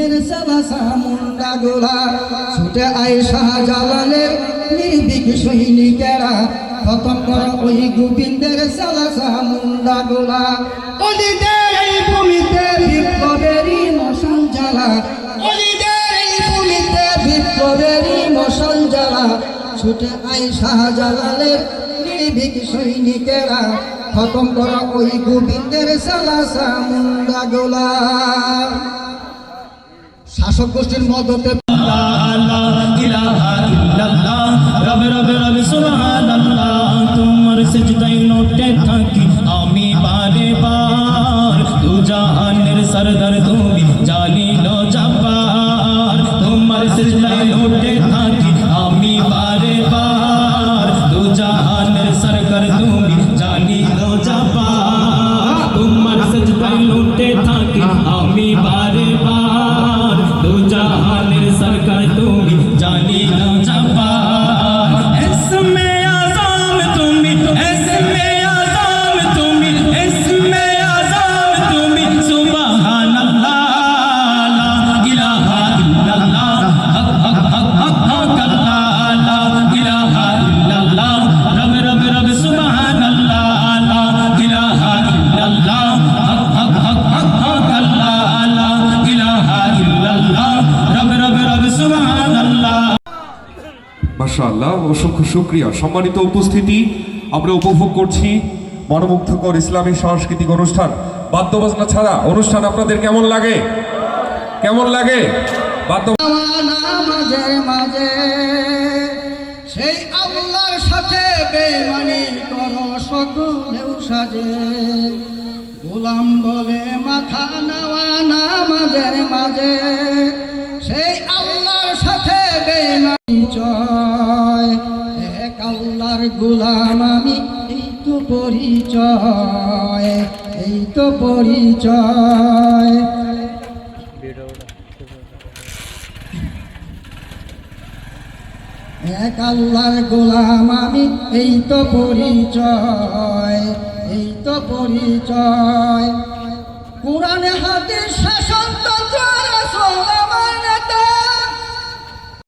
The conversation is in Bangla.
গোবিন্দের সালাসা মুন্ডা গোলা। ছুটে আয় শাহজালালের নির্বিক সৈনিকেরা। খতম কর ওই গোবিন্দের সালাসা মুন্ডা গোলা। অলিদের এই ভূমিতে বিপ্লবেরই মশাল জ্বালা। অলিদের এই ভূমিতে বিপ্লবেরই মশাল জ্বালা। ছুটে আয় শাহজালালের নির্ভীক সৈনিকেরা। খতম করা ওই গোবিন্দের সালাসা মুন্ডা গোলা। শাসক গোষ্ঠীর রব সুবহানাল্লাহ তোমার সিজদায় লোটে থাকি আমি বারে বার দু জাহানের সরদার তুমি জালিল জব্বার, তোমার সিজদায় লোটে থাকি। মাশাআল্লাহ অসংখ্য শুক্রিয়া। সম্মানিত উপস্থিতি, আমরা উপভোগ করছি মনোমুগ্ধকর ইসলামী সাংস্কৃতিক অনুষ্ঠান। বাদ্যবাজনা ছাড়া অনুষ্ঠান আপনাদের কেমন লাগে? কেমন লাগে? মাঝে মাঝে সেই সাথে সকলেও সাজে। গোলাম বলে মাথা নেওয়া মাঝে। আল্লাহর গোলাম, আমি এই তো পরিচয়, এই তো পরিচয়। এক আল্লাহর গোলাম, আমি এই তো পরিচয়, এই তো পরিচয়।